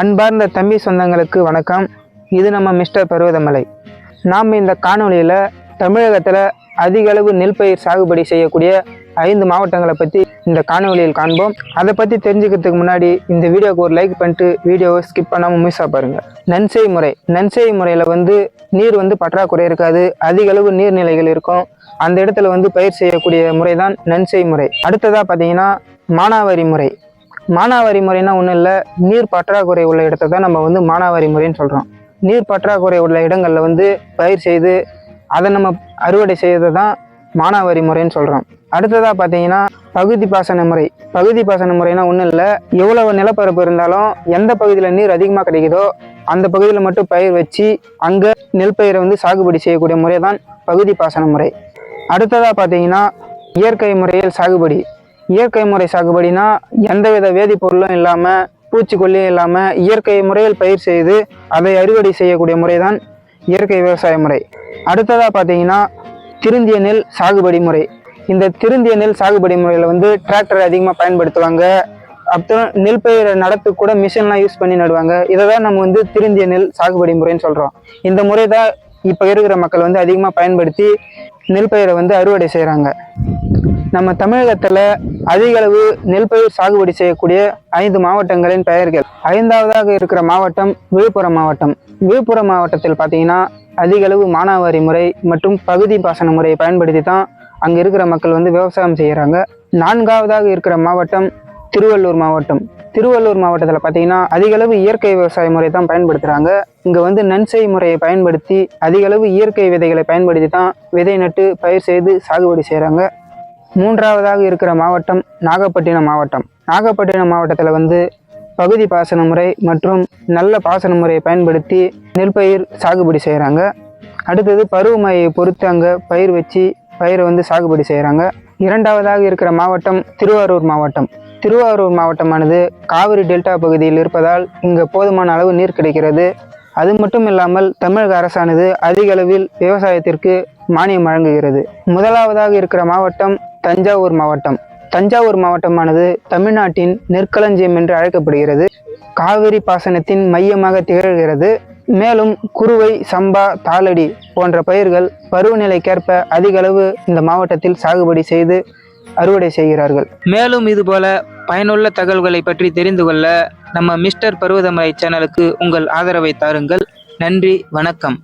அன்பார்ந்த தம்பி சொந்தங்களுக்கு வணக்கம். இது நம்ம மிஸ்டர் பருவதமலை. நாம் இந்த காணொளியில் தமிழகத்தில் அதிக அளவு நெல் பயிர் சாகுபடி செய்யக்கூடிய ஐந்து மாவட்டங்களை பற்றி இந்த காணொலியில் காண்போம். அதை பற்றி தெரிஞ்சுக்கிறதுக்கு முன்னாடி இந்த வீடியோக்கு ஒரு லைக் பண்ணிட்டு வீடியோவை ஸ்கிப் பண்ணாமல் முழுசாக பாருங்கள் நன்செய் முறை. நன்செய் முறையில் வந்து நீர் வந்து பற்றாக்குறை இருக்காது. அதிக அளவு நீர்நிலைகள் இருக்கும். அந்த இடத்துல வந்து பயிர் செய்யக்கூடிய முறை தான் நன்செய் முறை. அடுத்ததாக பார்த்தீங்கன்னா மானாவாரி முறை. மானாவாரி முறைனா ஒன்றும் இல்லை. நீர் பற்றாக்குறை உள்ள இடத்த தான் நம்ம வந்து மானாவாரி முறைன்னு சொல்கிறோம் நீர் பற்றாக்குறை உள்ள இடங்களில் வந்து பயிர் செய்து அதை நம்ம அறுவடை செய்யறது தான் மானாவாரி முறைன்னு சொல்கிறோம் அடுத்ததாக பார்த்தீங்கன்னா பகுதி பாசன முறை. பகுதி பாசன முறைனா ஒன்றும் இல்லை. எவ்வளவு நிலப்பரப்பு இருந்தாலும் எந்த பகுதியில் நீர் அதிகமாக கிடைக்குதோ அந்த பகுதியில் மட்டும் பயிர் வச்சு அங்கே நெல் பயிரை வந்து சாகுபடி செய்யக்கூடிய முறை தான் பகுதி பாசன முறை. அடுத்ததாக பார்த்தீங்கன்னா இயற்கை முறையில் சாகுபடி. இயற்கை முறை சாகுபடினா எந்தவித வேதிப்பொருளும் இல்லாமல் பூச்சிக்கொல்லியும் இல்லாமல் இயற்கை முறையில் பயிர் செய்து அதை அறுவடை செய்யக்கூடிய முறை தான் இயற்கை விவசாய முறை. அடுத்ததாக பார்த்தீங்கன்னா திருந்திய நெல் சாகுபடி முறை. இந்த திருந்திய நெல் சாகுபடி முறையில் வந்து டிராக்டர் அதிகமாக பயன்படுத்துவாங்க. அப்புறம் நெல் பயிரை நடத்து கூட மிஷின்லாம் யூஸ் பண்ணி நடுவாங்க. இதை தான் நம்ம வந்து திருந்திய நெல் சாகுபடி முறைன்னு சொல்கிறோம் இந்த முறை தான் இப்போ இருக்கிற மக்கள் வந்து அதிகமாக பயன்படுத்தி நெல் பயிரை வந்து அறுவடை செய்கிறாங்க நம்ம தமிழகத்தில் அதிக அளவு நெல் பயிர் சாகுபடி செய்யக்கூடிய ஐந்து மாவட்டங்களின் பெயர்கள். ஐந்தாவதாக இருக்கிற மாவட்டம் விழுப்புரம் மாவட்டம். விழுப்புரம் மாவட்டத்தில் பார்த்தீங்கன்னா அதிக அளவு மானாவாரி முறை மற்றும் பகுதி பாசன முறையை பயன்படுத்தி தான் அங்கே இருக்கிற மக்கள் வந்து விவசாயம் செய்கிறாங்க நான்காவதாக இருக்கிற மாவட்டம் திருவள்ளூர் மாவட்டம். திருவள்ளூர் மாவட்டத்தில் பார்த்தீங்கன்னா அதிகளவு இயற்கை விவசாய முறை தான் பயன்படுத்துகிறாங்க இங்கே வந்து நன்செய் முறையை பயன்படுத்தி அதிகளவு இயற்கை விதைகளை பயன்படுத்தி தான் விதை நட்டு பயிர் செய்து சாகுபடி செய்கிறாங்க மூன்றாவதாக இருக்கிற மாவட்டம் நாகப்பட்டினம் மாவட்டம். நாகப்பட்டினம் மாவட்டத்தில் வந்து பகுதி பாசன முறை மற்றும் நல்ல பாசன முறையை பயன்படுத்தி நெல் பயிர் சாகுபடி செய்கிறாங்க அடுத்தது பருவமழையை பொறுத்து அங்கே பயிர் வச்சு பயிரை வந்து சாகுபடி செய்கிறாங்க இரண்டாவதாக இருக்கிற மாவட்டம் திருவாரூர் மாவட்டம். திருவாரூர் மாவட்டமானது காவிரி டெல்டா பகுதியில் இருப்பதால் இங்கே போதுமான அளவு நீர் கிடைக்கிறது. அது மட்டும் இல்லாமல் தமிழக அரசானது அதிக அளவில் விவசாயத்திற்கு மானியம் வழங்குகிறது. முதலாவதாக இருக்கிற மாவட்டம் தஞ்சாவூர் மாவட்டம். தஞ்சாவூர் மாவட்டமானது தமிழ்நாட்டின் நெற்களஞ்சியம் என்று அழைக்கப்படுகிறது. காவிரி பாசனத்தின் மையமாக திகழ்கிறது. மேலும் குறுவை சம்பா தாளடி போன்ற பயிர்கள் பருவநிலைக்கேற்ப அதிக அளவு இந்த மாவட்டத்தில் சாகுபடி செய்து அறுவடை செய்கிறார்கள். மேலும் இதுபோல பயனுள்ள தகவல்களை பற்றி தெரிந்து கொள்ள நம்ம மிஸ்டர் பருவதமலை சேனலுக்கு உங்கள் ஆதரவை தாருங்கள். நன்றி வணக்கம்.